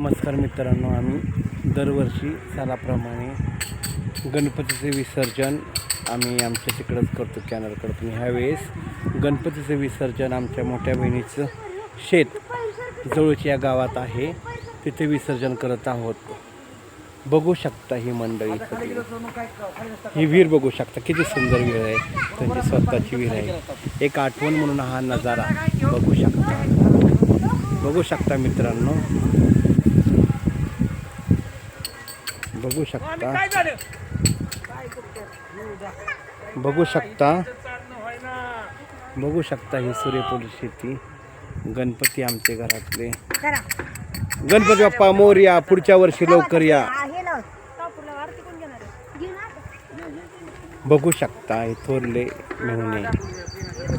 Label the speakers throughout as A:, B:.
A: नमस्कार मित्रांनो आम्ही दरवर्षी सालाप्रमाणे गणपतीचे विसर्जन आम्ही आमच्या तिकडंच करतो कॅनलकडं पण ह्यावेळेस गणपतीचं विसर्जन आमच्या मोठ्या बहिणीचं शेत जवळच्या या गावात आहे. तिथे विसर्जन करत आहोत. बघू शकता ही मंडळी ही विहीर बघू शकता. किती सुंदर विहीर आहे. त्यांची स्वतःची विहीर आहे. एक आठवण म्हणून हा नजारा बघू शकता. बघू शकता मित्रांनो. बघू शकता. बघू शकता. बघू शकता ही सूर्यफूल शेती गणपती आमचे घरातले. गणपती बाप्पा मोर्या पुढच्या वर्षी लवकर या. बघू हा हे थोरले मेहुणे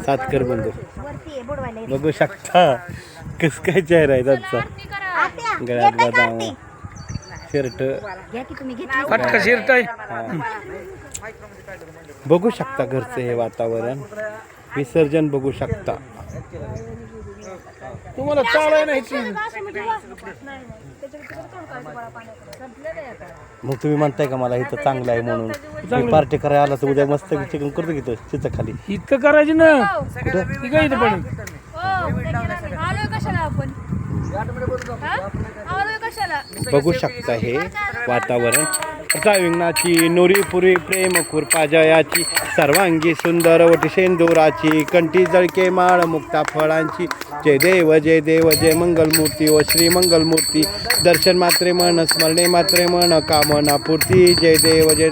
A: सातकर बंधू. बघू शकता. कस काय चेहरा आहे त्यांचा. गळ्यात बदाम शर्ट.
B: आहे.
A: बघू शकता घरचं हे वातावरण. विसर्जन बघू शकता.
B: तुम्हाला चालाय नाही
A: मग तुम्ही म्हणताय का मला इथं चांगलं आहे म्हणून? पार्टी करायला आला तर उद्या मस्त चिकन करतो की तो तिथं खाली
B: इतकं करायची ना? इथं पडेल
A: बघू शकता हे वातावरण. विंगणाची नोरी पुरी प्रेम खुरपा जयाची सर्वांगी सुंदर वटी शेंदुराची कंठी जळके माळ मुक्ता फळांची. जय देव जय देव जय मंगलमूर्ती व श्री मंगलमूर्ती. दर्शन मात्रे मन स्मरणे मात्रे मन कामना पूर्ती. जय देव जय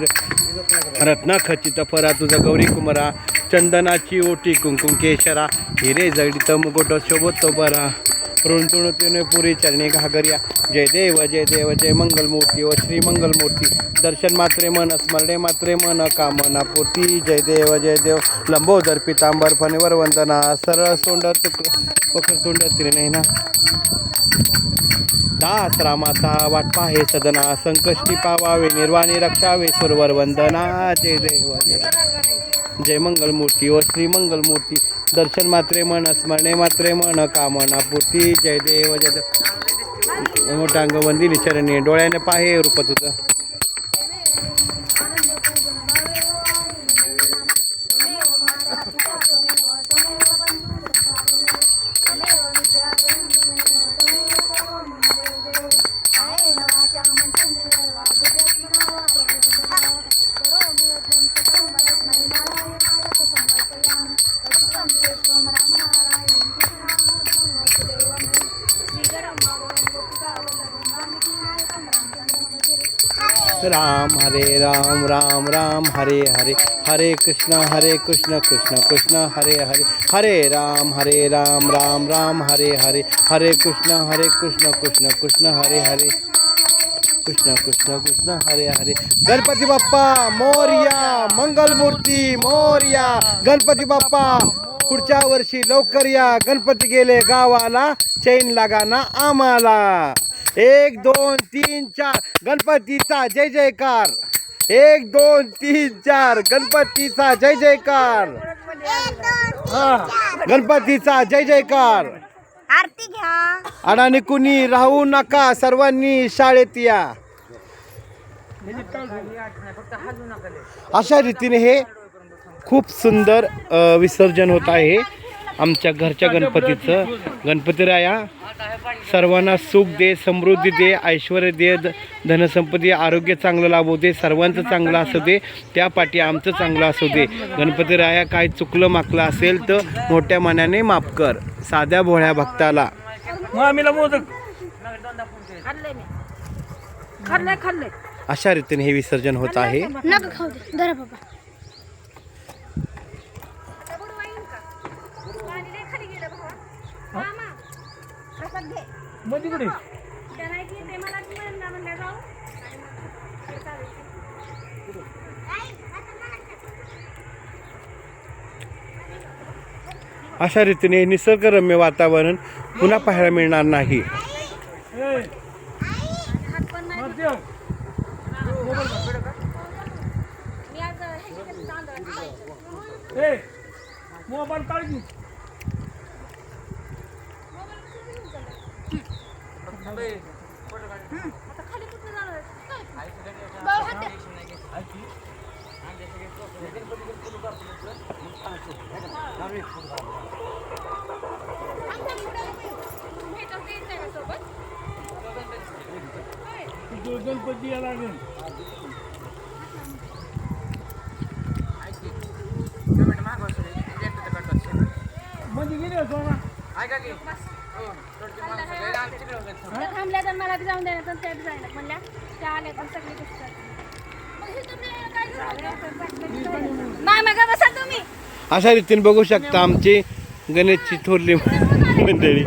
A: रत्ना खचित फरा तुझा गौरी कुमारा चंदनाची ओटी कुंकुम केशरा. हिरे जडित मुकुट शोभतो बरा. ऋणतुणतीने पुरी चरणी घागर्या. जय देव जय देव जय मंगलमूर्ती व श्री मंगलमूर्ती. दर्शन मात्रे मन स्मरणे मात्रे मन कामना पोती जय देव जय देव. लंबोदर पितांबर फणीवर वंदना. सरळ सोंड तुक पखर तोंड ना दास रामाचा वाट पाहे सदना. संकष्टी पावावे निर्वाणी रक्षावे सुरवर वंदना. जय देव जय जयमंगल मूर्ती व श्रीमंगल मूर्ती दर्शन मात्रे मन स्मरणे मात्रे मन कामना पूर्ती. जय देव जय देव. मोठांग वंदिनी चरणी डोळ्याने पाहे रूप तुझं. राम हरे राम राम राम हरे हरे हरे कृष्ण हरे कृष्ण कृष्ण कृष्ण हरे हरे हरे राम हरे राम राम राम हरे हरे हरे कृष्ण हरे कृष्ण कृष्ण कृष्ण हरे हरे कृष्ण कृष्ण कृष्ण हरे हरे। गणपती बाप्पा मोर्या मंगलमूर्ती मोर्या। गणपती बाप्पा पुढच्या वर्षी लवकर या. गणपती गेले गावाला चैन लागाना आम्हाला. एक दोन तीन चार. गणपतीचा जय जयकार. एक दोन तीन चार. गणपतीचा जय जयकार. गणपतीचा जय जयकार.
C: आरती घ्या.
A: अडाणी कुणी राहू नका सर्वांनी शाळेत या. अशा रीतीने हे खूप सुंदर अ, विसर्जन होत आहे. आमच्या घरच्या गणपतीचं. गणपतीराया सर्वांना सुख दे समृद्धी दे ऐश्वर दे धनसंपत्ती आरोग्य चांगलं लाभू दे सर्वांचं चांगलं असू दे त्या पाठी आमचं चांगलं असू दे. गणपतीराया काय चुकलं माकलं असेल तर मोठ्या मनाने माफ कर साध्या भोळ्या भक्ताला.
B: मग आम्हीला मोदक
D: खाल्लंय खाल्लंय
A: अशा रीतीने हे विसर्जन होत आहे.
B: तिकडे
A: अशा रीतीने निसर्गरम्य वातावरण पुन्हा पाहायला मिळणार नाही.
B: मोबाईल काढ की
D: आता खाली कुठं जाणार आहे? भाऊ, हात द्या. भेटवते येत नाही का सोबत?
B: तो गणपती यायला लागेल म्हणजे गेले सोना
D: थांबल्या तर मला बी जाऊन द्या तर त्या बी जायला म्हणल्या त्या आल्या तर सगळे कसं मामा का बसा तुम्ही
A: अशा रीतीने बघू शकता आमची गणेशची थोरली मंडळी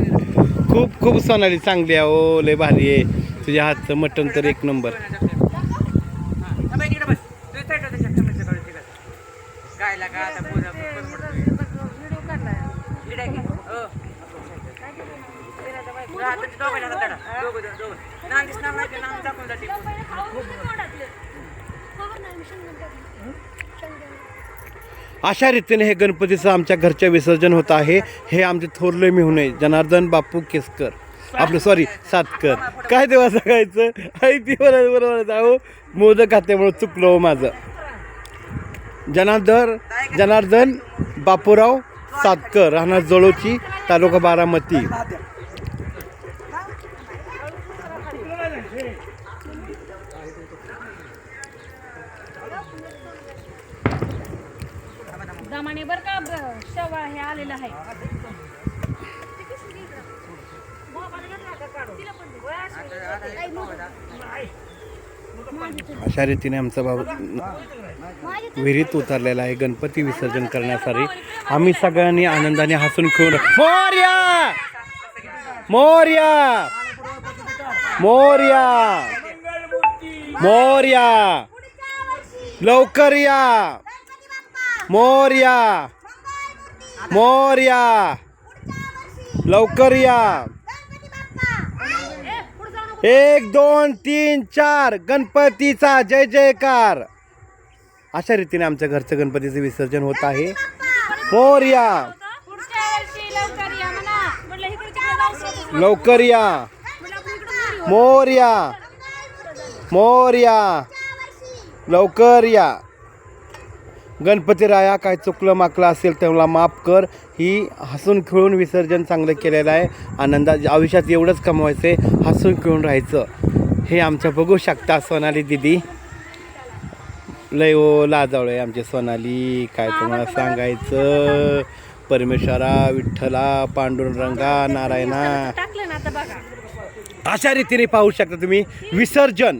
A: खूप खूप सोनाली चांगली आहे ओ लय भारी आहे तुझ्या हातचं मटण तर एक नंबर
E: काय लागा आता
A: अशा रीतीने हे गणपतीचं आमच्या घरच्या विसर्जन होत आहे. हे आमचे थोरले मिळून जनार्दन बापू केसकर. आपलं सॉरी सातकर. काय तेव्हा सांगायचं? आई ती बरोबर बरोबर अहो मोदक खात्यामुळे चुकलो हो माझं. जनार्दन जनार्दन बापूराव सातकर राहणार जळोची तालुका बारामती.
D: दमाने बर का ब- हे आलेलं आहे.
A: अशा रीतीने आमचा भाऊ विहिरीत उतरलेला आहे. गणपती विसर्जन करण्यासाठी. आम्ही सगळ्यांनी आनंदाने हसून खेळून मोर्या! मोर्या! मोर्या! मोर्या! लवकर या! मोर्या. मोर्या. लवकर या. एक दोन तीन चार. गणपतीचा जय जयकार. अशा रीतीने आमच्या घरचं गणपतीचं विसर्जन होत आहे. मोर्या.
D: लवकर या.
A: मोर्या. मोर्या. लवकर या. गणपती राया काय चुकलं माकलं असेल मला माफ कर. ही हसून खेळून विसर्जन चांगलं केलेलं आहे. आनंदा आयुष्यात एवढंच कमवायचं आहे. हसून खेळून राहायचं. हे आमच्या बघू शकता सोनाली दिदी. लय ओ लाजावळ आहे आमची सोनाली. काय तुम्हाला सांगायचं? परमेश्वरा विठ्ठला पांडुरंगा नारायणा. अशा रीतीने पाहू शकता तुम्ही. विसर्जन.